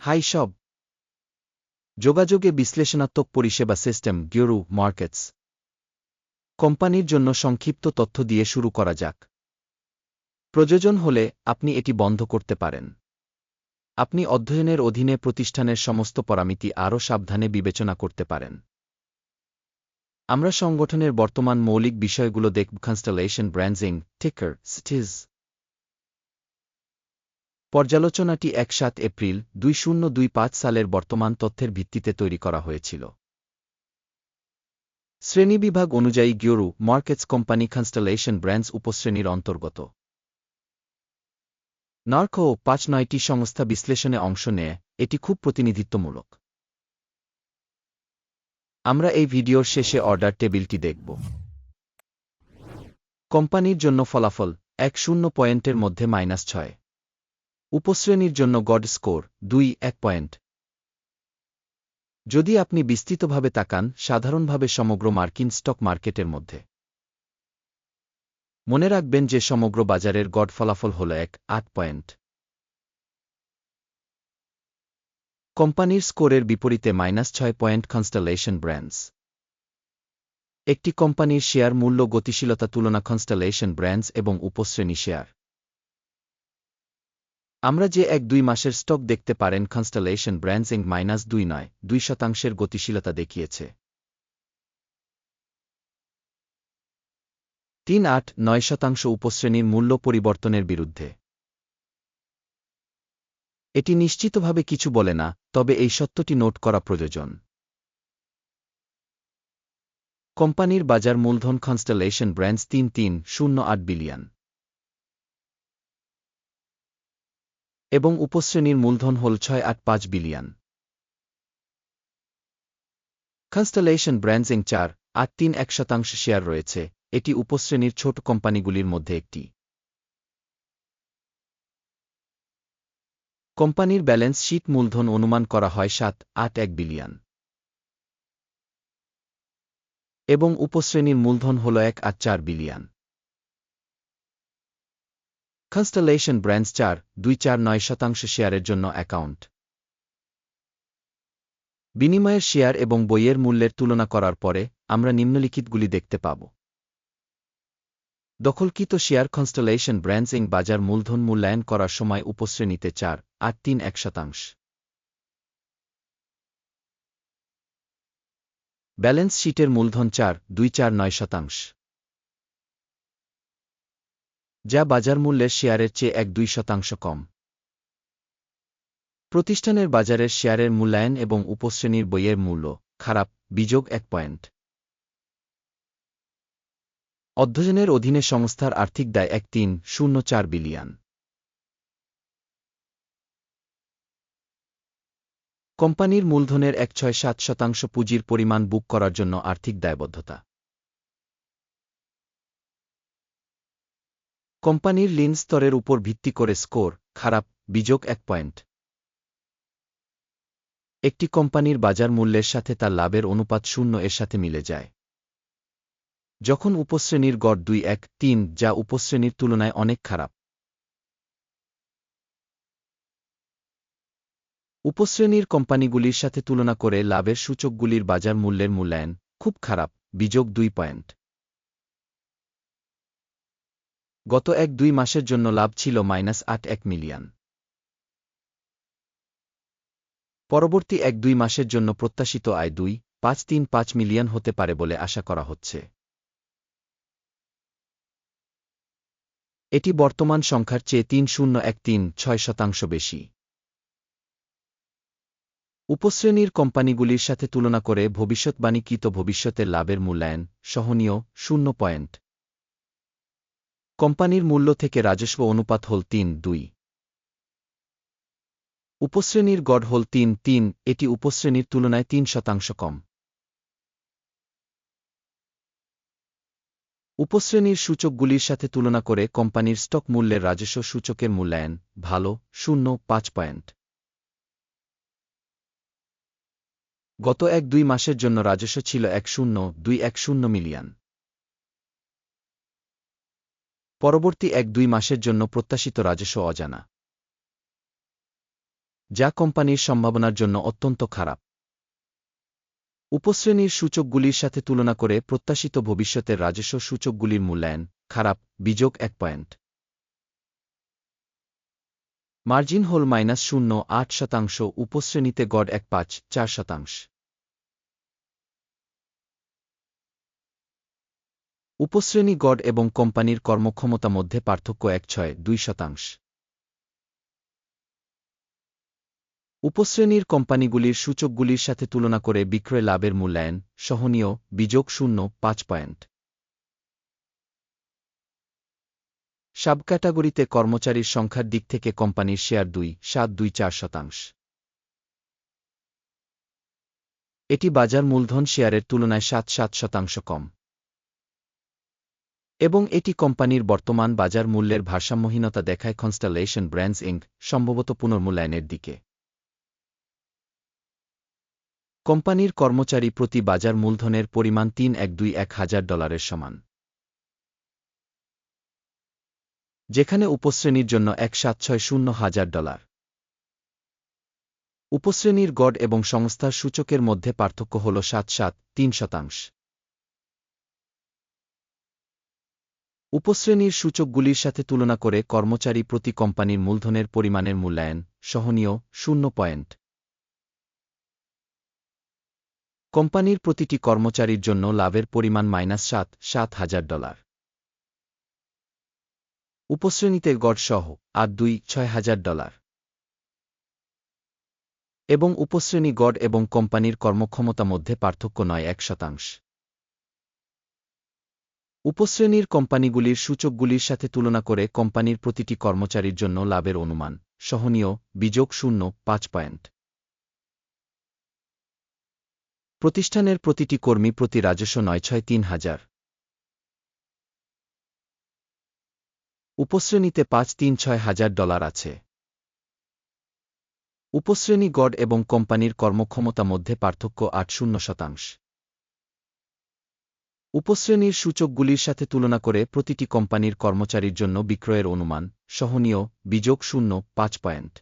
High সব। যোগাযোগে বিশ্লেষণাত্মক পরিষেবা সিস্টেম, গিওরু মার্কেটস। কোম্পানির জন্য সংক্ষিপ্ত তথ্য দিয়ে শুরু করা যাক। প্রয়োজন হলে আপনি এটি বন্ধ করতে পারেন। আপনি অধ্যয়নের অধীনে প্রতিষ্ঠানের সমস্ত পরামিতি আরও সাবধানে বিবেচনা করতে পারেন। আমরা সংগঠনের বর্তমান মৌলিক বিষয়গুলো দেখব কনস্টেলেশন ব্র্যান্ডিং টিকার স্টিজ পর্যালোচনাটি এক সাত এপ্রিল দুই শূন্য দুই পাঁচ সালের বর্তমান তথ্যের ভিত্তিতে তৈরি করা হয়েছিল। শ্রেণীবিভাগ অনুযায়ী গিওরু মার্কেটস কোম্পানি কনস্টেলেশন ব্র্যান্ডস উপশ্রেণীর অন্তর্গত। নার্কো পাঁচ নয়টি সংস্থা বিশ্লেষণে অংশ নেয়, এটি খুব প্রতিনিধিত্বমূলক। আমরা এই ভিডিওর শেষে অর্ডার টেবিলটি দেখব। কোম্পানির জন্য ফলাফল এক শূন্য পয়েন্টের মধ্যে মাইনাস ছয়। উপশ্রেণীর জন্য গড স্কোর দুই, এক পয়েন্ট যদি আপনি বিস্তৃতভাবে তাকান, সাধারণভাবে সমগ্র মার্কিন স্টক মার্কেটের মধ্যে। মনে রাখবেন যে সমগ্র বাজারের গড ফলাফল হল এক, আট পয়েন্ট কোম্পানির স্কোরের বিপরীতে মাইনাস ছয় পয়েন্ট কনস্টেলেশন ব্র্যান্ডস একটি কোম্পানির শেয়ার মূল্য গতিশীলতা তুলনা কনস্টেলেশন ব্র্যান্ডস এবং উপশ্রেণী শেয়ার। আমরা যে এক দুই মাসের স্টক দেখতে পারেন কনস্টেলেশন ব্র্যান্ডসিং মাইনাস দুই নয়, দুই শতাংশের গতিশীলতা দেখিয়েছে। তিন আট নয় শতাংশ উপশ্রেণীর মূল্য পরিবর্তনের বিরুদ্ধে। এটি নিশ্চিতভাবে কিছু বলে না, তবে এই সত্যটি নোট করা প্রয়োজন। কোম্পানির বাজার মূলধন কনস্টেলেশন ব্র্যান্ডস তিন তিন শূন্য আট বিলিয়ন। এবং উপশ্রেণীর মূলধন হল ছয় আট পাঁচ বিলিয়ন। কনস্টেলেশন ব্র্যান্ডসিং চার আট তিন এক শতাংশ শেয়ার রয়েছে, এটি উপশ্রেণীর ছোট কোম্পানিগুলির মধ্যে একটি। কোম্পানির ব্যালেন্স শীট মূলধন অনুমান করা হয় সাত আট এক বিলিয়ন। এবং উপশ্রেণীর মূলধন হল এক আট চার বিলিয়ন। কনস্টেলেশন ব্র্যান্ডস চার, দুই চার নয় শতাংশ শেয়ারের জন্য অ্যাকাউন্ট। বিনিময়ের শেয়ার এবং বইয়ের মূল্যের তুলনা করার পরে, আমরা নিম্নলিখিতগুলি দেখতে পাব। দখলকৃত শেয়ার কনস্টেলেশন ব্র্যান্ডস ইং বাজার মূলধন মূল্যায়ন করার সময় উপশ্রেণীতে চার, আট, তিন, এক শতাংশ। ব্যালেন্স শিটের মূলধন চার, দুই, চার, নয় শতাংশ। যা বাজার মূল্যের শেয়ারের চেয়ে এক দুই শতাংশ কম। প্রতিষ্ঠানের বাজারের শেয়ারের মূল্যায়ন এবং উপশ্রেণীর বইয়ের মূল্য, খারাপ, বিযোগ এক পয়েন্ট। অধ্যয়নের অধীনে সংস্থার আর্থিক দায় এক তিন, শূন্য চার বিলিয়ন। কোম্পানির মূলধনের এক ছয় সাত শতাংশ পুঁজির পরিমাণ বুক করার জন্য আর্থিক দায়বদ্ধতা। কোম্পানির লিন স্তরের উপর ভিত্তি করে স্কোর, খারাপ বিযোগ এক পয়েন্ট। একটি কোম্পানির বাজার মূল্যের সাথে তার লাভের অনুপাত শূন্য এর সাথে মিলে যায়। যখন উপশ্রেণীর গড় দুই এক তিন, যা উপশ্রেণীর তুলনায় অনেক খারাপ। উপশ্রেণীর কোম্পানিগুলির সাথে তুলনা করে লাভের সূচকগুলির বাজার মূল্যের মূল্যায়ন খুব খারাপ বিযোগ দুই পয়েন্ট। গত এক দুই মাসের জন্য লাভ ছিল মাইনাস আট এক মিলিয়ন। পরবর্তী এক দুই মাসের জন্য প্রত্যাশিত আয় দুই, পাঁচ তিন পাঁচ মিলিয়ন হতে পারে বলে আশা করা হচ্ছে। এটি বর্তমান সংখ্যার চেয়ে তিন শূন্য এক তিন ছয় শতাংশ বেশি। উপশ্রেণীর কোম্পানিগুলির সাথে তুলনা করে ভবিষ্যৎবাণীকৃত ভবিষ্যতের লাভের মূল্যায়ন সহনীয় শূন্য পয়েন্ট। কোম্পানির মূল্য থেকে রাজস্ব অনুপাত হল তিন দুই। উপশ্রেণীর গড় হল তিন তিন, এটি উপশ্রেণীর তুলনায় তিন শতাংশ কম। উপশ্রেণীর সূচকগুলির সাথে তুলনা করে কোম্পানির স্টক মূল্যের রাজস্ব সূচকের মূল্যায়ন ভালো, শূন্য, পাঁচ পয়েন্ট। গত এক দুই মাসের জন্য রাজস্ব ছিল এক শূন্য, দুই এক শূন্য মিলিয়ন। পরবর্তী এক দুই মাসের জন্য প্রত্যাশিত রাজস্ব অজানা। যা কোম্পানির সম্ভাবনার জন্য অত্যন্ত খারাপ। উপশ্রেণীর সূচকগুলির সাথে তুলনা করে প্রত্যাশিত ভবিষ্যতের রাজস্ব সূচকগুলির মূল্যায়ন খারাপ, বিযোগ এক পয়েন্ট। মার্জিন হোল মাইনাস শূন্য আট শতাংশ, উপশ্রেণীতে গড় এক পাঁচ চার শতাংশ। উপশ্রেণী গড় এবং কোম্পানির কর্মক্ষমতা মধ্যে পার্থক্য এক ছয় দুই শতাংশ। উপশ্রেণীর কোম্পানিগুলির সূচকগুলির সাথে তুলনা করে বিক্রয় লাভের মূল্যায়ন সহনীয়, বিযোগ শূন্য, পাঁচ পয়েন্ট। সাব ক্যাটাগরিতে কর্মচারীর সংখ্যার দিক থেকে কোম্পানির শেয়ার দুই, সাত দুই চার শতাংশ। এটি বাজার মূলধন শেয়ারের তুলনায় সাত সাত শতাংশ কম। এবং এটি কোম্পানির বর্তমান বাজার মূল্যের ভারসাম্যহীনতা দেখায় কনস্টালেশন ব্র্যান্ডস ইঙ্ক সম্ভবত পুনর্মূল্যায়নের দিকে। কোম্পানির কর্মচারী প্রতি বাজার মূলধনের পরিমাণ তিন এক দুই এক হাজার ডলারের সমান। যেখানে উপশ্রেণীর জন্য এক সাত ছয় শূন্য হাজার ডলার। উপশ্রেণীর গড় এবং সংস্থার সূচকের মধ্যে পার্থক্য হল সাত সাত তিন শতাংশ। উপশ্রেণীর সূচকগুলির সাথে তুলনা করে কর্মচারী প্রতি কোম্পানির মূলধনের পরিমাণের মূল্যায়ন সহনীয় শূন্য পয়েন্ট। কোম্পানির প্রতিটি কর্মচারীর জন্য লাভের পরিমাণ মাইনাস সাত সাত হাজার ডলার। উপশ্রেণীতে গড় সহ আট, দুই, ছয় হাজার ডলার। এবং উপশ্রেণী গড় এবং কোম্পানির কর্মক্ষমতা মধ্যে পার্থক্য নয়, এক শতাংশ। উপশ্রেণীর কোম্পানিগুলির সূচকগুলির সাথে তুলনা করে কোম্পানির প্রতিটি কর্মচারীর জন্য লাভের অনুমান। সহনীয়, বিযোগ শূন্য, পাঁচ পয়েন্ট। প্রতিষ্ঠানের প্রতিটি কর্মী প্রতি রাজস্ব নয় ছয় তিন হাজার। উপশ্রেণীতে পাঁচ তিন ছয় হাজার ডলার আছে। উপশ্রেণী গড় এবং কোম্পানির কর্মক্ষমতা মধ্যে পার্থক্য আট শূন্য শতাংশ। উপশ্রেণীর সূচকগুলির সাথে তুলনা করে প্রতিটি কোম্পানির কর্মচারীর জন্য বিক্রয়ের অনুমান, সহনীয়, বিযোগ শূন্য, পাঁচ পয়েন্ট।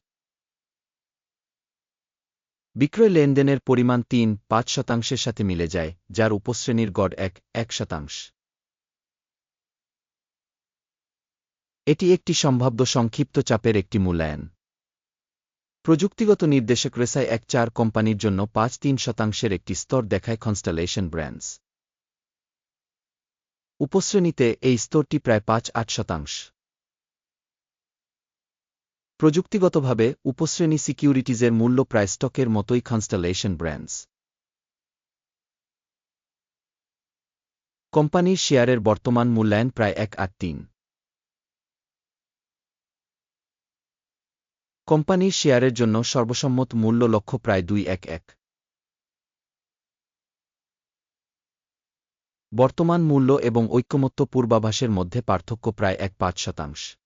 বিক্রয় লেনদেনের পরিমাণ তিন, পাঁচ শতাংশের সাথে মিলে যায়, যার উপশ্রেণীর গড় এক এক শতাংশ। এটি একটি সম্ভাব্য সংক্ষিপ্ত চাপের একটি মূল্যায়ন। প্রযুক্তিগত নির্দেশক রেসায় এক চার কোম্পানির জন্য পাঁচ, তিন শতাংশের একটি স্তর দেখায় কনস্টালেশন ব্র্যান্ডস উপশ্রেণীতে এই স্তরটি প্রায় পাঁচ আট শতাংশ। প্রযুক্তিগতভাবে, উপশ্রেণী সিকিউরিটিজের মূল্য প্রায় স্টকের মতোই কনস্টালেশন ব্র্যান্ডস কোম্পানির শেয়ারের বর্তমান মূল্যায়ন প্রায় এক আট তিন। কোম্পানির শেয়ারের জন্য সর্বসম্মত মূল্য লক্ষ্য প্রায় দুই এক এক। বর্তমান মূল্য এবং ঐক্যমত্য পূর্বাভাসের মধ্যে পার্থক্য প্রায় এক পাঁচ শতাংশ।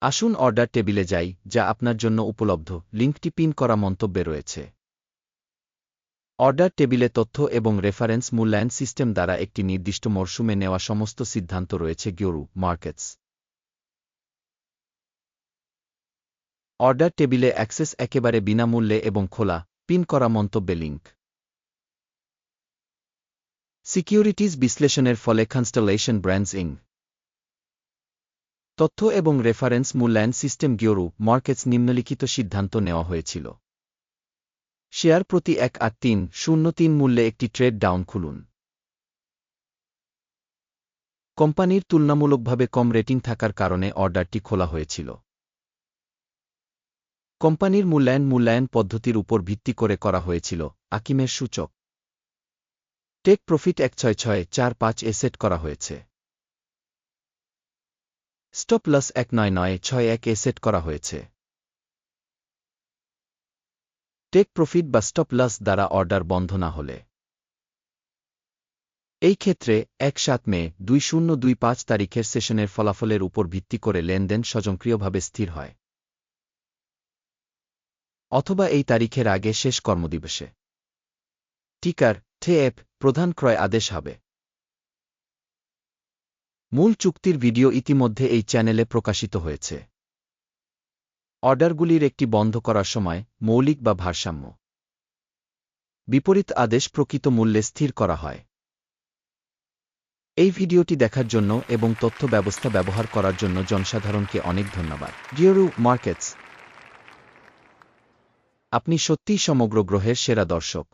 আসুন অর্ডার টেবিলে যাই, যা আপনার জন্য উপলব্ধ। লিঙ্কটি পিন করা মন্তব্যে রয়েছে। অর্ডার টেবিলে তথ্য এবং রেফারেন্স মূল্যায়ন সিস্টেম দ্বারা একটি নির্দিষ্ট মরশুমে নেওয়া সমস্ত সিদ্ধান্ত রয়েছে গিওরু, মার্কেটস। অর্ডার টেবিলে অ্যাক্সেস একেবারে বিনামূল্যে এবং খোলা, পিন করা মন্তব্যে লিঙ্ক। সিকিউরিটিজ বিশ্লেষণের ফলে কনস্টলেশন ব্র্যান্ডস ইং তথ্য এবং রেফারেন্স মূল্যায়ন সিস্টেম গিওরু মার্কেটস নিম্নলিখিত সিদ্ধান্ত নেওয়া হয়েছিল। শেয়ার প্রতি এক আট তিন শূন্য তিন মূল্যে একটি ট্রেড ডাউন খুলুন। কোম্পানির তুলনামূলকভাবে কম রেটিং থাকার কারণে অর্ডারটি খোলা হয়েছিল। কোম্পানির মূল্যায়ন মূল্যায়ন পদ্ধতির উপর ভিত্তি করে করা হয়েছিল আকিমের সূচক। টেক প্রফিট এক ছয় ছয় চার পাঁচ এ সেট করা হয়েছে। স্টপ লস এক নয় নয় ছয় এক এ সেট করা হয়েছে। টেক প্রফিট বা স্টপ লস দ্বারা অর্ডার বন্ধ না হলে। এই ক্ষেত্রে এক সাত মে দুই শূন্য দুই পাঁচ তারিখের সেশনের ফলাফলের উপর ভিত্তি করে লেনদেন স্বয়ংক্রিয়ভাবে স্থির হয়। অথবা এই তারিখের আগে শেষ কর্মদিবসে। টিকার ঠেএপ প্রধান ক্রয় আদেশ হবে। মূল চুক্তির ভিডিও ইতিমধ্যে এই চ্যানেলে প্রকাশিত হয়েছে। অর্ডারগুলির একটি বন্ধ করার সময় মৌলিক বা ভারসাম্য। বিপরীত আদেশ প্রকৃত মূল্যে স্থির করা হয়। এই ভিডিওটি দেখার জন্য এবং তথ্য ব্যবস্থা ব্যবহার করার জন্য জনসাধারণকে অনেক ধন্যবাদ। গিওরু মার্কেটস। আপনি সত্যিই সমগ্র গ্রহের সেরা দর্শক।